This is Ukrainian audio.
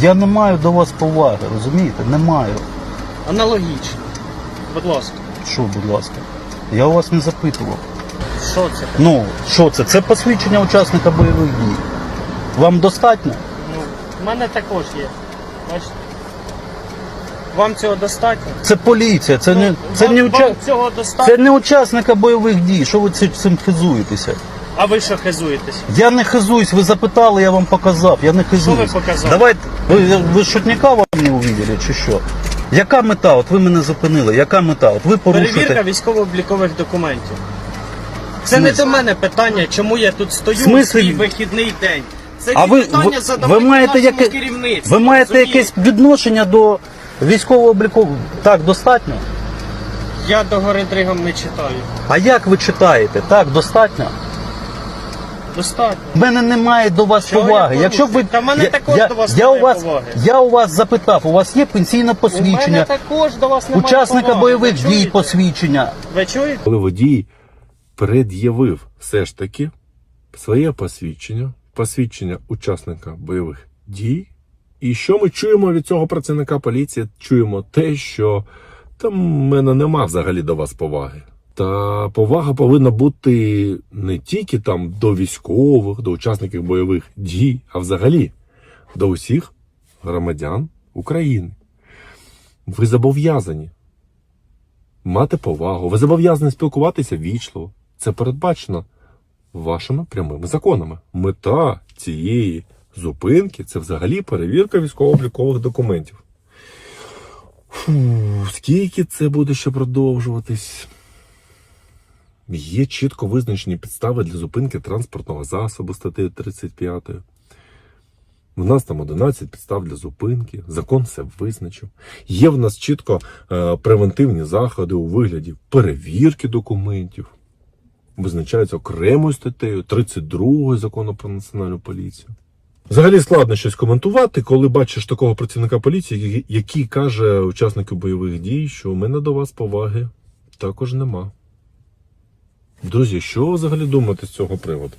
Я не маю до вас поваги, розумієте? Не маю. Аналогічно. Будь ласка. Що, будь ласка? Я у вас не запитував. Що це? Ну, що це? Це посвідчення учасника бойових дій. Вам достатньо? Ну, в мене також є. Бачите? Вам цього достатньо? Це поліція, це не, це вам, не, вам цього достатньо? це не учасника бойових дій. Що ви ці- цим хизуєтеся? А ви що хизуєтесь? Я не хизуюсь, ви запитали, я вам показав. Я не хизуюсь. Що ви показали? Давайте, ви, ви шутника вам не увидели, чи що? Яка мета? От ви мене зупинили. Яка мета? От ви Перевірка військово-облікових документів. Це не до мене питання, чому я тут стою В смислі? свій вихідний день. Це А ті ви, питання ви, задавайте ви маєте, нашому яке, керівництву. ви маєте розумієте? якесь відношення до військового обліку? Так, достатньо? Я до гори дригом не читаю. А як ви читаєте? Так, достатньо? Достатньо. В мене немає до вас Чого поваги. порушую? Якщо б ви Та в мене я, також я, до вас я немає у вас поваги. я у вас запитав, у вас є пенсійне У мене посвідчення, також до вас немає учасника поваги. бойових Ви дій чуєте? посвідчення. Ви чуєте? коли водій пред'явив все ж таки своє посвідчення, посвідчення учасника бойових дій. І що ми чуємо від цього працівника поліції? Чуємо те, що там в мене нема взагалі до вас поваги. Та повага повинна бути не тільки там до військових, до учасників бойових дій, а взагалі до усіх громадян України. Ви зобов'язані мати повагу, ви зобов'язані спілкуватися вічливо. Це передбачено вашими прямими законами. Мета цієї зупинки це взагалі перевірка військово-облікових документів. Фу, скільки це буде ще продовжуватись? Є чітко визначені підстави для зупинки транспортного засобу статтею 35. У нас там 11 підстав для зупинки, закон все визначив. Є в нас чітко е, превентивні заходи у вигляді перевірки документів. Визначаються окремою статтею 32 закону про національну поліцію. Взагалі складно щось коментувати, коли бачиш такого працівника поліції, який- каже учаснику бойових дій, що у мене до вас поваги також нема. Друзі, що ви взагалі думаєте з цього приводу?